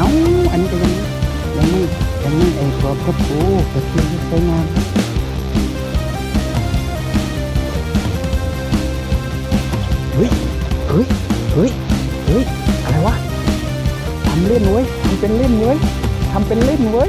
กล้องอยู่เอ้าอันนี้ก็ยังยังไม่ยังไม่ไอ้พอครับโอ้ตะเคียนที่สวยงานเฮ้ยเฮ้ยเฮ้ยเฮ้ยอะไรวะทำเล่นเว้ยทำเป็นเล่นเว้ยทำเป็นเล่นเว้ย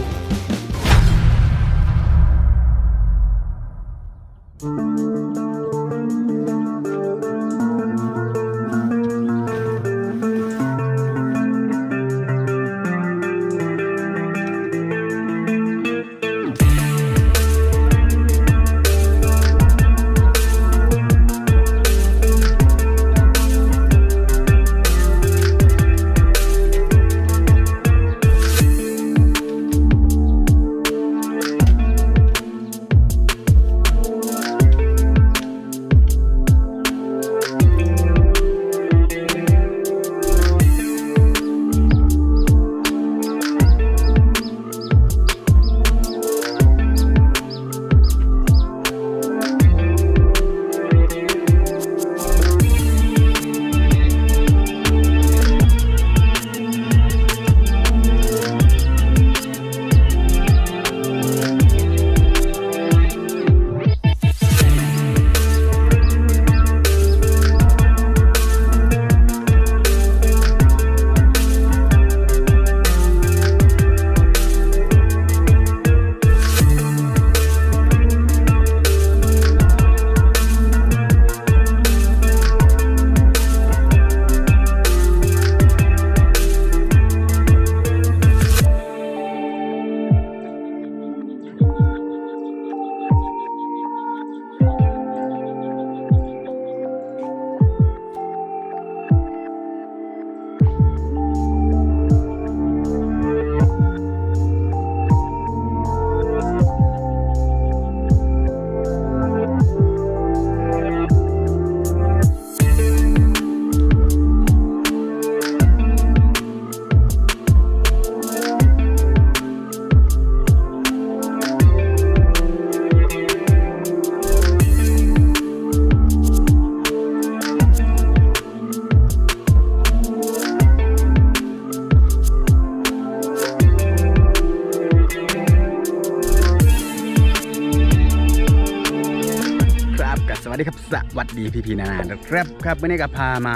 พี่พีนานานะครับครับวันนี้ก็พามา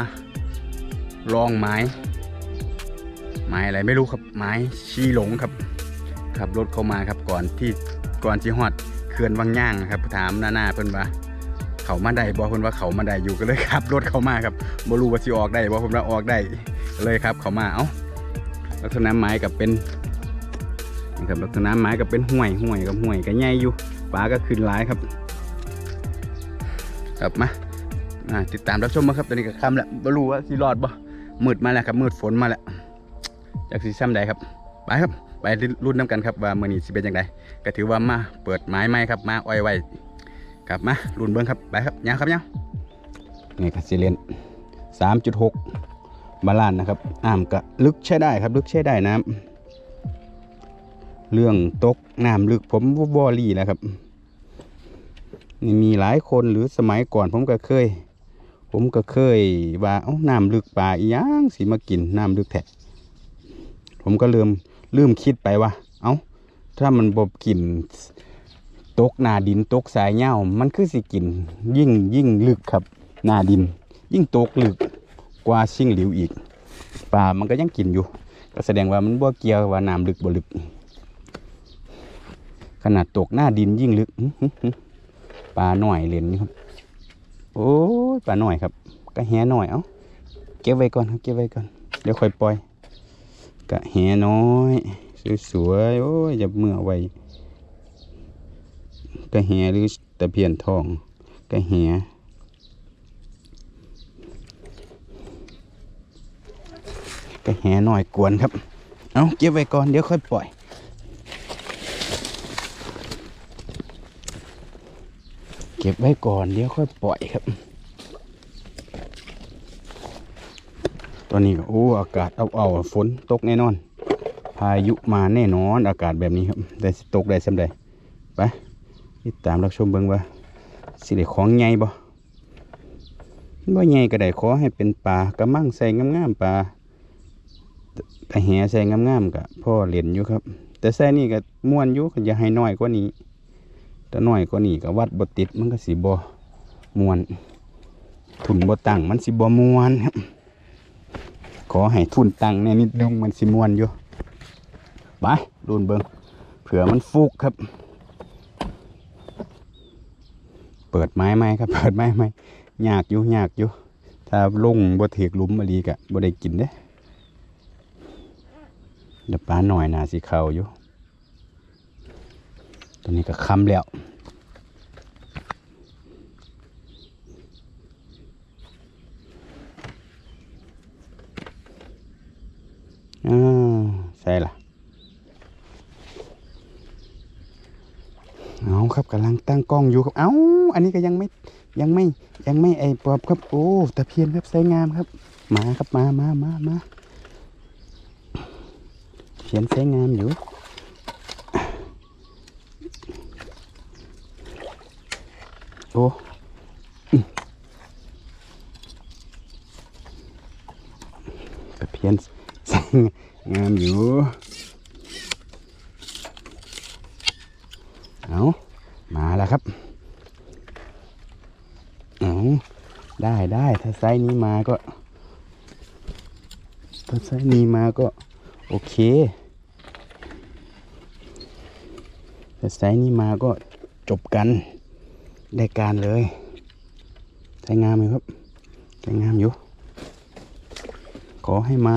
ลองไม้ ไม้อะไรไม่รู้ครับไม้ชีหลงครับขับรถเข้ามาครับก่อนที่ก่อนที่ฮอดเขื่อนวังย่างครับ ถามหนานาเพิ่นว่า เขามาได้บ่เพิ่นว่าเขามาได้อยู่ก็เลยขับรถเข้ามาครับบรูว่าสิออกได้บ่เพิ่นว่าออกได้เลยครับ เขามาเอ้าลักษณะไม้กับเป็นนี่ครับลักษณะไม้กับเป็นห้วยห้วยกับห้วยก็ใหญ่อยู่ปลาก็ขึ้นหลายครับครับมา ติดตามรับชมมาครับตอนนี้ก็ค่ำแล้วบ่รู้ว่าสิรอดบ่มืดมาแล้วครับมืดฝนมาแล้วจากสีซ้ำใดครับไปครับไปรุ่นน้ำกันครับว่ามือนี้สิเป็นยังไงก็ถือว่ามาเปิดไม้ใหม่ครับมาอ้อยไว้ครับมารุ่นเบิ้งครับไปครับยังครับยังนี่ครับซีเลนสามจุดหกบาลานนะครับน้ำก็ลึกใช้ได้ครับ ลึกใช้ได้น้ำเรื่องตกน้ำลึกผมวอรี่แล้วครับนี่มีหลายคนหรือสมัยก่อนผมก็เคย ผมก็เคยว่าเอ้าน้ำลึกป่าอีหยังสิมากินน้ำลึกแท้ผมก็เริ่มลืมคิดไปว่า เอ้า ถ้ามันบบกินตกหนาดินตกสายเหย้ามันคือสิกิน ยิ่งยิ่งลึกครับหนาดิน ยิ่งตกลึกกว่าชิ่งหลิวอีกป่ามันก็ยังกินอยู่ ก็แสดงว่ามันบ่เกียวว่าน้ำลึกบ่ลึก ขนาดตกหน้าดินยิ่งลึกปลาหน่อยเหรียญนี่ครับ โอ้ยปลาหน่อยครับก็แหหน่อยเอ้าเก็บไว้ก่อนครับเก็บไว้ก่อนเดี๋ยวค่อยปล่อยกะแหน้อยสวยๆโอ้ยอย่าเมื่อไว้กะแหหรือตะเพียนทองกะแหกะแหหน่อยกวนครับเอาเก็บไว้ก่อนเดี๋ยวค่อยปล่อย ก็บไว้ก่อนเดี๋ยวค่อยปล่อยครับ ตอนนี้ก็โอ้อากาศเอาเอาๆฝนตกแน่นอน พายุมาแน่นอนอากาศแบบนี้ครับได้ตกได้สำใดไปติดตามรับชมเบิ่งว่าสิได้ของใหญ่บ่บ่ใหญ่ก็ได้ขอให้เป็นปลากระมังใส่งามๆปลาแต่แหใส่งามๆกับพ่อเล่นอยู่ครับ แต่ใส่นี่ก็ม่วนอยู่ก็อย่าให้น้อยกว่านี้ แต่น้อยกว่านี้ก็วัดบ่ติดมันก็สิบ่ม่วน ทุนบ่ตั้งมันสิบ่ม่วนครับขอให้ทุนตั้งแน่นิดนึงมันสิม่วนอยู่ไปรุนเบิงเผื่อมันฟุกครับ เปิดไม้ไหมครับ เปิดไม้ไหมยากอยู่ยากอยู่ถ้าลงบ่เถียกลุ่มมาลีกะบ่ได้กินเด้เดี๋ยวปลาหน่อยนาสิเขาอยู่ ตอนนี้ก็คำแล้วอ่าใช่ล่ะเอาครับกำลังตั้งกล้องอยู่ครับ เอ้าอันนี้ก็ยังไม่ยังไม่ยังไม่ไอ้ปอบครับ โอ้ตะเพียนครับไซงามครับ มาครับมามามามาเพียนไซงามอยู่ โอ้ตะเพียนงามอยู่ เอามาแล้วครับ เอาได้ได้ถ้าไซส์นี้มาก็ถ้าไซส์นี้มาก็ โอเค ถ้าไซส์นี้มาก็จบกัน ได้การเลยใช้งามไหมครับใช้งามอยู่ ขอให้มา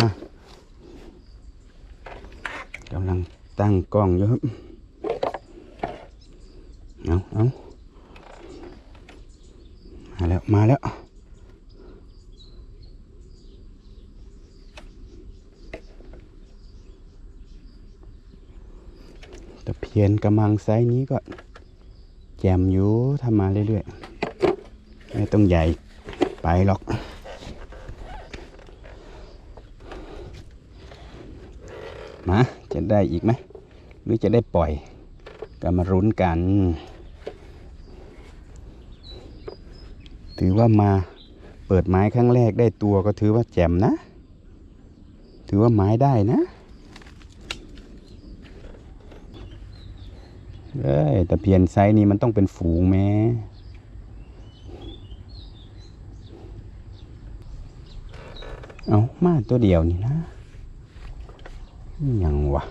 กำลังตั้งกล้องอยู่ครับ เอาเอามาแล้ว มาแล้วตะเพียนกระมังไซส์นี้ก็ แจมอยู่ทำมาเรื่อยๆ ไม่ต้องใหญ่ไปหรอก มา จะได้อีกไหม หรือจะได้ปล่อยก็มารุ้นกัน ถือว่ามาเปิดไม้ครั้งแรกได้ตัวก็ถือว่าแจ่มนะ ถือว่าไม้ได้นะเอ้ย แต่เพียนไซส์นี้มันต้องเป็นฝูงแม้เอามาตัวเดียวนี่นะยังวะ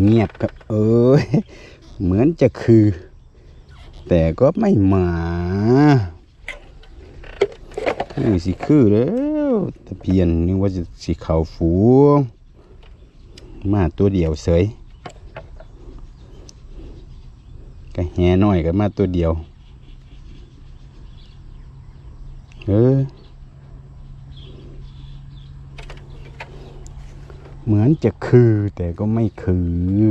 เงียบครับเอ้ยเหมือนจะคือ แต่ก็ไม่มาคือสิคือแล้วตะเพียนนึกว่าจะสิเข่าฝูมาตัวเดียวเสยก็แห่น้อยก็มาตัวเดียว เออ เหมือนจะคือแต่ก็ไม่คือ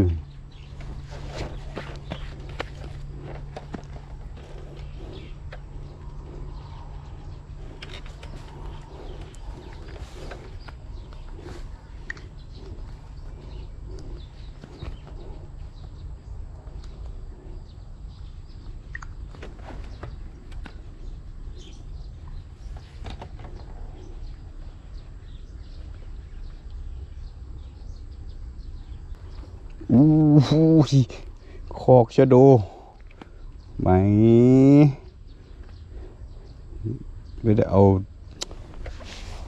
อู้หูคอกชะโดไหมไม่ได้เอา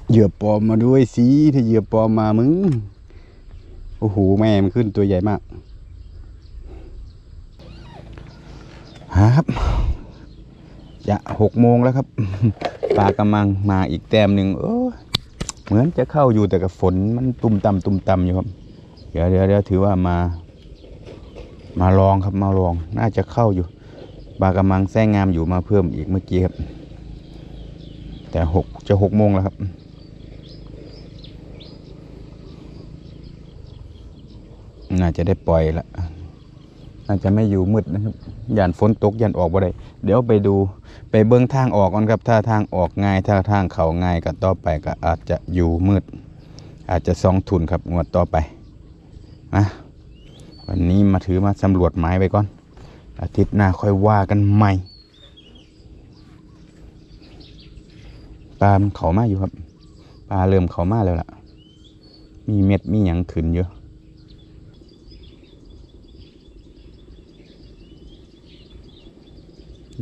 เหยื่อปลอมมาด้วยสิถ้าเหยื่อปลอมมามึง โอ้โห แม่มันขึ้นตัวใหญ่มากครับ จะหกโมงแล้วครับ ปลากระมังมาอีกแต้มหนึ่งเออเหมือนจะเข้าอยู่แต่กับฝนมันตุ่มต่ำตุ่มต่ำอยู่ครับ เดี๋ยวเดี๋ยวเดี๋ยวถือว่ามา มาลองครับมาลอง น่าจะเข้าอยู่ บากำลังแซงงามอยู่มาเพิ่มอีกเมื่อกี้ครับ แต่หกจะหกโมงแล้วครับน่าจะได้ปล่อยละน่าจะไม่อยู่มืดนะครับย่านฝนตกย่านออกบ่ได้ เดี๋ยวไปดูไปเบิ้องทางออกก่อนครับ ถ้าทางออกง่าย ถ้าทางเขาง่ายก็ต่อไปก็อาจจะอยู่มืด อาจจะสองทุนครับงวดต่อไป นะวันนี้มาถือมาสำรวจไม้ไปก่อน อาทิตย์หน้าค่อยว่ากันใหม่ปลาเขามาอยู่ครับปลาเริ่มเขามาแล้วล่ะ มีเม็ดมีหยังขึ้นอยู่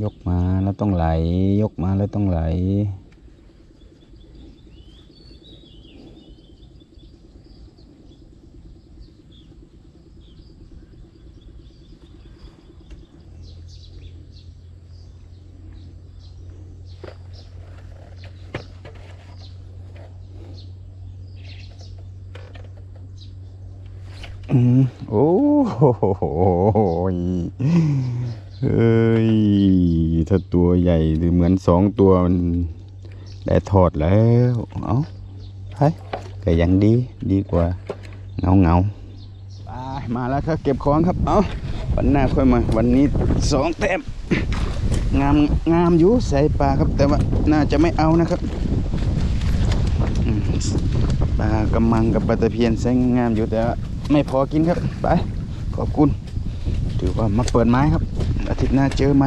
ยกมาแล้วต้องไหล ยกมาแล้วต้องไหล อืมโอ้ โหยเอ้ย ถ้าตัวใหญ่หรือเหมือนสองตัวมันได้ทอดแล้ว เอาไปก็ยังดีดีกว่าเงาเงาไปมาแล้วครับเก็บของครับ เอาวันหน้าค่อยมา วันนี้สองเต็มงามงามอยู่ใส่ปลาครับ แต่ว่าน่าจะไม่เอานะครับปลากำมังกับปลาตะเพียนใส่งามอยู่แต่ไม่พอกินครับ ไป ขอบคุณ ถือว่ามาเปิดไม้ครับ อาทิตย์หน้าเจอไหม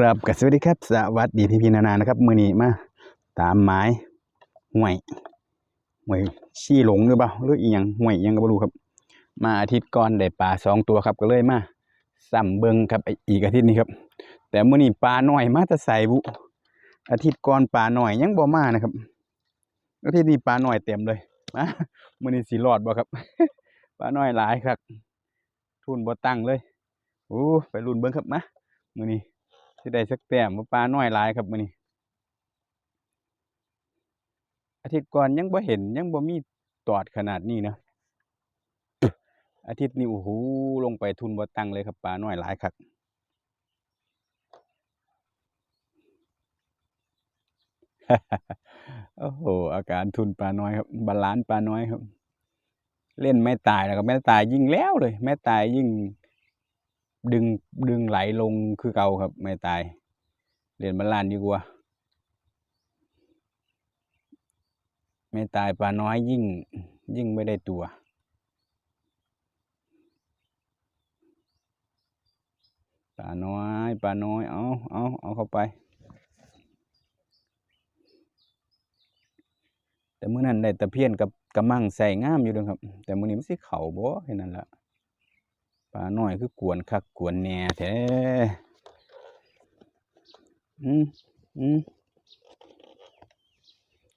ครับกับสวัสดีครับ สวัสดีพี่พี่นานานะครับ มือนี้มาตามไม้ห่วยห่วยชี้หลงหรือเปล่าหรืออีหยังห่วยยังก็ไม่รู้ครับ มาอาทิตย์ก่อนได้ปลาสองตัวครับก็เลยมาซ้ำเบิงครับอีกอาทิตย์นี้ครับ แต่มือนี้ปลาหน่อยมาแต่ใส่บุอาทิตย์ก่อนปลาหน่อยยังบ่มานะครับอาทิตย์นี้ปลาหน่อยเต็มเลยมามือนี้สิรอดบ่ครับปลาหน่อยหลายครับ ทุนบ่ตั้งเลยโอ้ไปลุ้นเบิ่งครับมามือนี้ สิได้สักแต้มบ่ปลาน้อยหลายครับมื้อนี้อาทิตย์ก่อนยังบ่เห็นยังบ่มีตอดขนาดนี้นะอาทิตย์นี้โอ้โหลงไปทุนบ่ตังเลยครับปลาน้อยหลายครับโอ้โห อาการทุนปลาน้อยครับ บาลานซ์ปลาน้อยครับ เล่นไม่ตายแล้วครับ แม่ตายยิ่งแล้วเลย แม่ตายยิ่ง ดึงดึงไหลลงคือเก่าครับ ไม่ตายเล่นบาลานซ์ดีกว่า ไม่ตายปลาน้อยยิ่ง ยิ่งไม่ได้ตัว ปลาน้อยปลาน้อย เอาเอาเอาเข้าไป แต่เมื้อนั้นได้ตะเพียนกับกระมังใส่ง่ามอยู่ด้อครับ แต่มื้อนี้มันสิเข้าบ่แค่นั้นละ ปลาน้อยคือกวนคักกวนแหน่แท้อืมอืม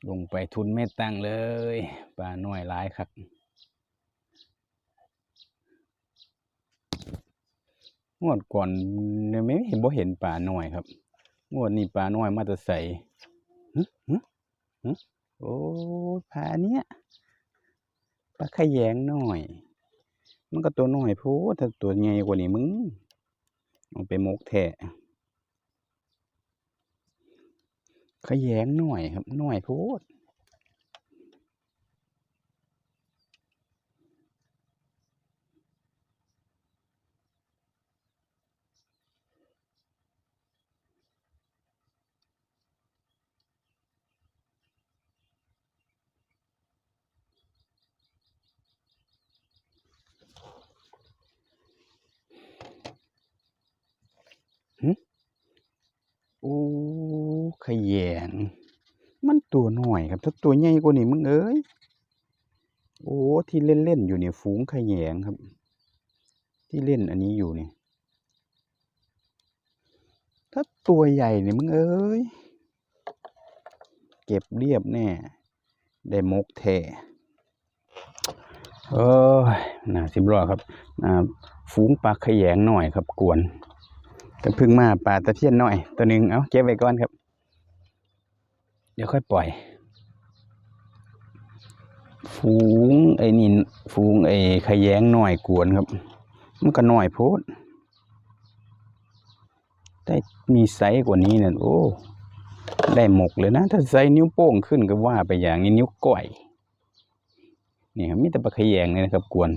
ลงไปทุนไม่ตั้งเลยปลาหน้อยหลายคักงวดก่อนเนี่ยไม่เห็นบ่เห็นปลาหน้อยครับงวดนี้ปลาหน้อยมาแต่ใส่หึหึหึโอ้ปลาเนี้ยปลาขยงหน่อย มันก็ตัวน้อยพูดถ้าตัวใหญ่กว่านี้มึงเอาไปมกแทะขยงหน่อยครับหน่อยพูดโอ้ ขยง มันตัวหน้อยครับ ถ้าตัวใหญ่กว่านี้มึงเอ้ย โอ้ ที่เล่นๆอยู่เนี่ยฝูงขยงครับ ที่เล่นอันนี้อยู่เนี่ย ถ้าตัวใหญ่เนี่ยมึงเอ้ย เก็บเรียบแน่ ได้มกแท่เอ้ยน่าสิบรอครับอ่าฝูงปลาขยงหน่อยครับกวนก็เพิ่งมาปลาตะเพียนหน่อย ตัวหนึ่งเอาเก็บไว้ก่อนครับ เดี๋ยวค่อยปล่อย ฝูงไอ้นี่ฝูงไอ้ขยงหน่อยกวนครับ มันก็หน่อยโพดแต่มีไซส์กว่านี้เนี่ยโอ้ได้หมกเลยนะ ถ้าไซส์นิ้วโป้งขึ้นก็ว่าไปอย่างนี้นิ้วก้อยนี่ครับมีแต่ปลาขยงเลยนะครับ กวน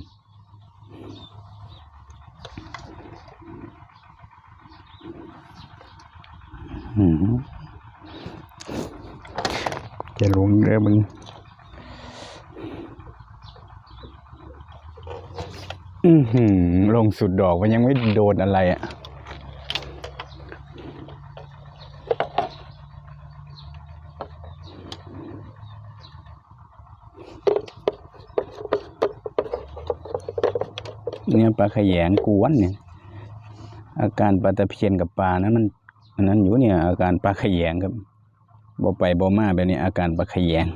จะลงเรือมึงอือหือลงสุดดอกมันยังไม่โดนอะไรอะเนี่ยปลาขยงกวนเนี่ย อาการปลาตะเพียนกับปลานั้นมันอันนั้นอยู่เนี่ย อาการปลาขยงครับ บ่ไปบ่มาแบบนี้อาการปลาขยง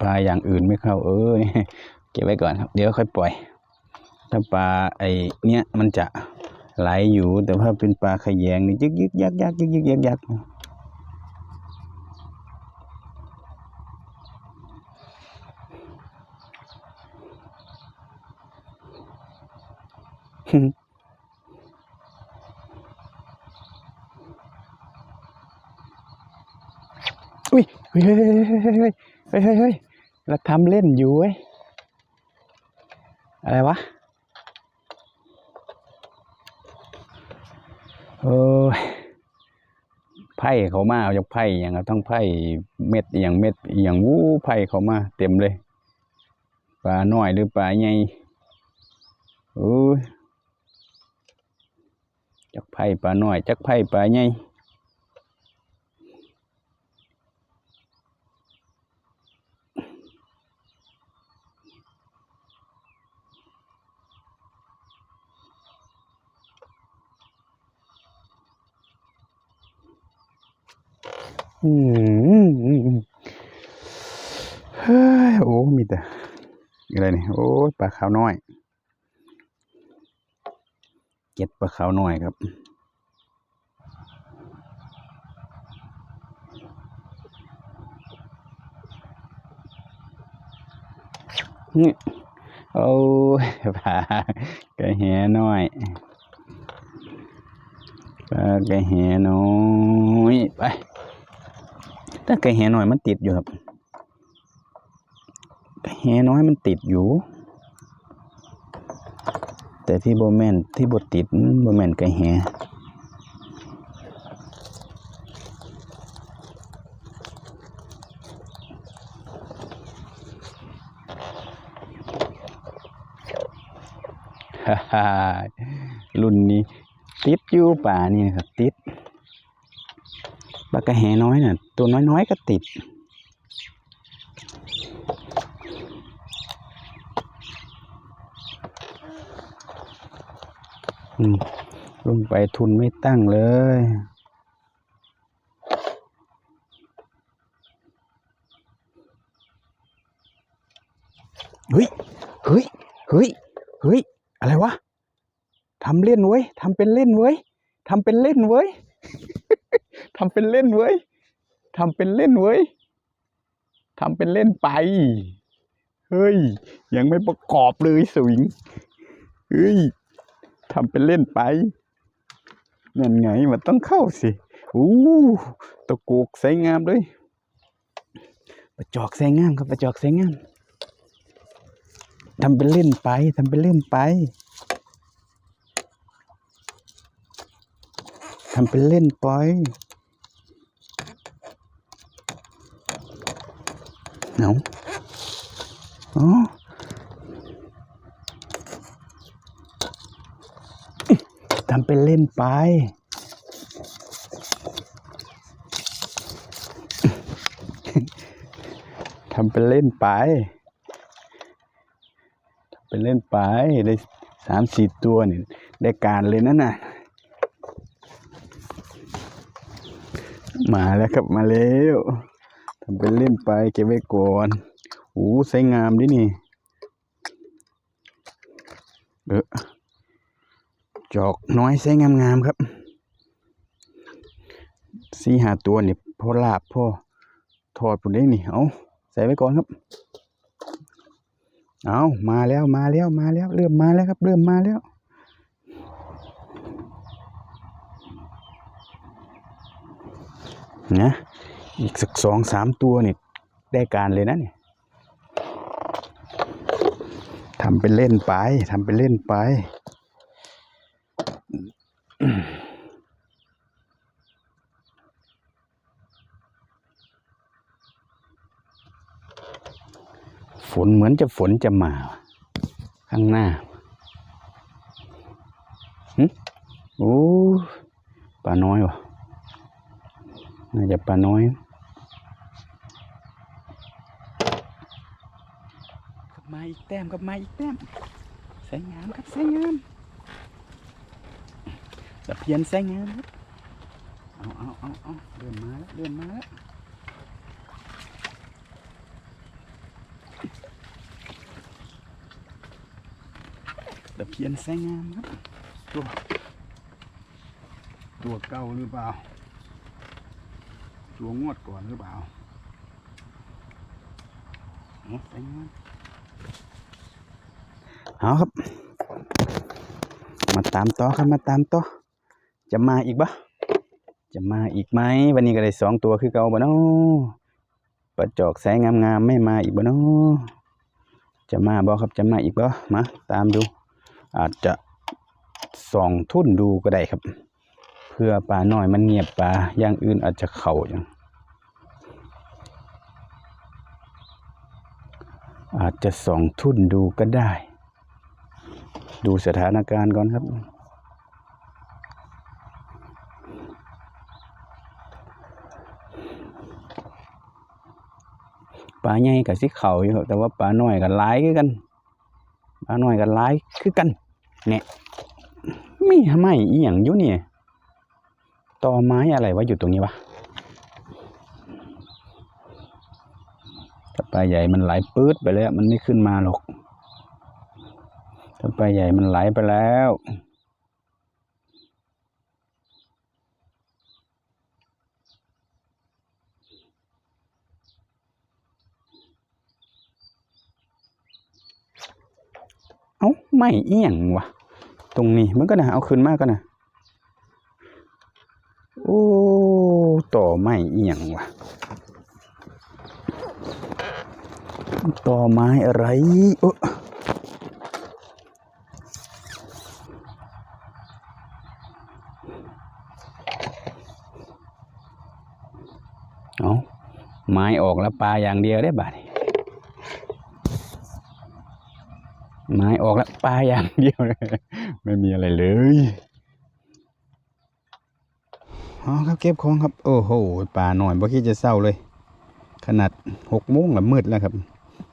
ปลาอย่างอื่นไม่เข้า เออนี่เก็บไว้ก่อนครับ เดี๋ยวค่อยปล่อย ถ้าปลาไอเนี้ยมันจะไหลอยู่แต่ถ้าเป็นปลาขยงนี่ยึกยึกยักยักยึกยึกยักยัก อุ้ยเฮ้ยเฮ้ยเฮ้ยเฮ้ยเราทำเล่นอยู่เว้ย อะไรวะเออไพ่เขามาเอาจากไพ่อย่างเราต้องไพ่เม็ดอย่างเม็ดอย่างวู้ไพ่เขามาเต็มเลยปลาหน้อยหรือปลาใหญ่โอ้ย จักไพ่ปลาหน้อย จักไพ่ปลาใหญ่อืมอืมอืมเฮ้ยโอ้ มีแต่อะไรนี่ โอ้ ปลาขาวน้อย เก็บปลาขาวน้อยครับนี่โอ้ปลากระแหน้อยปลากระแหน้อยไปแต่ไก่แหน้อยมันติดอยู่ครับไก่แหน้อยมันติดอยู่ แต่ที่โบแมนที่บดติดโบแมนไก่แหฮ่าฮ่ารุ่นนี้ ติดอยู่ป่านี่นะครับ ติดปลากระแหน้อยน่ะ ตัวน้อยๆก็ติด ลงไปทุนไม่ตั้งเลย เฮ้ย เฮ้ย เฮ้ย เฮ้ย อะไรวะ ทำเล่นเว้ย ทำเป็นเล่นเว้ย ทำเป็นเล่นเว้ย ทำเป็นเล่นเว้ย ทำเป็นเล่นเว้ย ทำเป็นเล่นไป เฮ้ย ยังไม่ประกอบเลยสวิง เฮ้ย ทำเป็นเล่นไปนั่นไงมันต้องเข้าสิอู้ตะโกกใสงามเลยประจอกใสงามครับประจอกใสงามทำเป็นเล่นไปทำเป็นเล่นไปทำเป็นเล่นไปเอาะอ๋อำเป็นเล่นไป ทำเป็นเล่นไปทำเป็นเล่นไป ได้สามสี่ตัวนี่ได้การเลยนั่นน่ะ มาแล้วครับมาแล้วทำเป็นเล่นไปเก็บไว้ก่อนโอ้ใส่งามดินี่ เออ จอกน้อยใส่งามๆครับสี่หาตัวนี่พอลาบพอทอดปุ่นได้นี่เอาใส่ไว้ก่อนครับ เอามาแล้วมาแล้วมาแล้ว เริ่มมาแล้วครับ เริ่มมาแล้วนะอีกสักสองสามตัวนี่ได้การเลยนะเนี่ยทำเป็นเล่นไปทำเป็นเล่นไป ฝนเหมือนจะฝนจะมา ข้างหน้าหึโอ้ปลาน้อยวะน่าจะปลาน้อยมาอีกแต้มกับมาอีกแต้มสวยงามครับสวยงาม ตะเพียนสวยงามครับเอาเอาเอาเอาเริ่มาแล้วเริ่มมาแล้วตะเพียนสวยงามครับ ตัว ตัวเก่าหรือเปล่า ตัวงวดก่อนหรือเปล่าเอาไปงานเอาครับ มาตามต่อครับมาตามต่อ จะมาอีกปะจะมาอีกไหมวันนี้ก็ได้สองตัวคือเก่าบ่เนาะปลาจอกแสงงามๆไม่มาอีกบ่เนาะจะมาบ่ครับจะมาอีกบ่มาตามดู อาจจะส่องทุ่นดูก็ได้ครับ เพื่อปลาหน้อยมันเงียบปลาอย่างอื่นอาจจะเข่าอย่างอาจจะส่องทุ่นดูก็ได้ ดูสถานการณ์ก่อนครับ ปลาใหญ่กับสิเข่าอยู่ครับแต่ว่าปลาหน้อยกับหลายคือกันปลาหน้อยกับหลายคือกันเนี่ยมีทำไมอีหยังอยู่เนี่ยตอไม้อะไรวะอยู่ตรงนี้วะถ้าปลาใหญ่มันไหลปื๊ดไปแล้ว มันไม่ขึ้นมาหรอกถ้าปลาใหญ่มันไหลไปแล้ว เอ้าไม่เอียงวะตรงนี้มันก็นะเอาขึ้นมากก็นะโอ้ต่อไม้เอียงวะต่อไม้อะไรเออเอาไม้ออกแล้วปลาอย่างเดียวได้บ่าดนี้ ไม้ออกแล้วปลาอย่างเดียวไม่มีอะไรเลยอ๋อครับเก็บของครับ โอ้โหป่าหน่อยบ่คิดจะเศร้าเลย ขนาดหกโมงละมืดแล้วครับ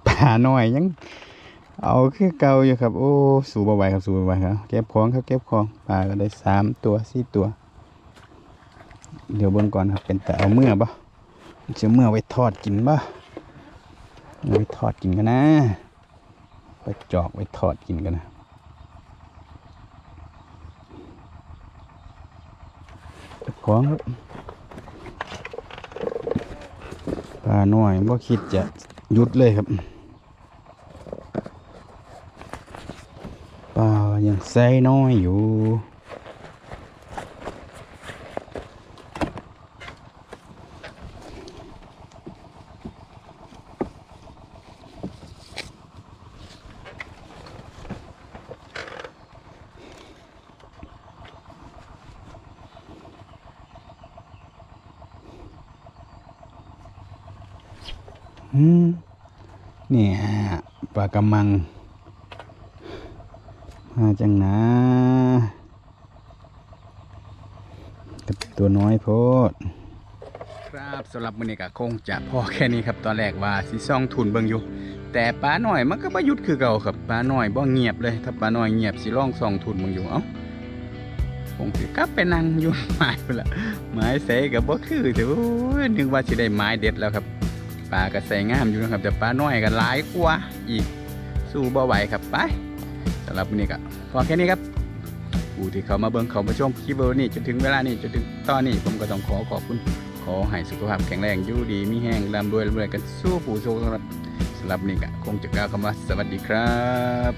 ป่าหน่อยยัง เอาคือเก่าอยู่ครับ โอ้สูบไหวครับสูบไหวครับเก็บของครับเก็บของปลาก็ได้สามตัวสี่ตัว เดี๋ยวเบนก่อนครับเป็นแต่เอาเมื่อบ่จะเมื่อไว้ทอดกินบ่เอาไว้ทอดกินกันนะ ไปจอกไว้ทอดกินกันนะเก็บของครับปลาหน่อยบ่คิดจะหยุดเลยครับปลายังใส่น้อยอยู่ เนี่ยปลากระมัง มาจังนะตัวน้อยโพดครับสำหรับมื้อนี้ก็คงจะพอแค่นี้ครับตอนแรกว่าสิซ่องทุนเบิ่งอยู่ แต่ปลาหน่อยมันก็บ่หยุดคือเก่าครับปลาหน่อยบ่เงียบเลยถ้าปลาหน่อยเงียบสิล่องซ่องทุนเบิ่งอยู่เอ้าโอ้งสิกลับไปนั่งอยู่ไม้พุ่นละไม้เสกับบ่คือแต่ว่าโอ้ยนึกว่าสิได้ไม้เด็ดแล้วครับ ปลาก็ใส่งามอยู่นะครับแต่ปลาน้อยก็หลายกว่าอีกสู้บ่ไหวครับไปสำหรับวันนี้ก็พอแค่นี้ครับผู้ที่เขามาเบิ่งเขามาชมคลิปวันนี้จนถึงเวลานี้จนถึงตอนนี้ผมก็ต้องขอขอบคุณขอให้สุขภาพแข็งแรงอยู่ดีมีแห้งร่ำรวยร่ำรวยกันสู้ผู้สู้ครับสำหรับวันนี้ก็คงจะกล่าวคำว่าสวัสดีครับ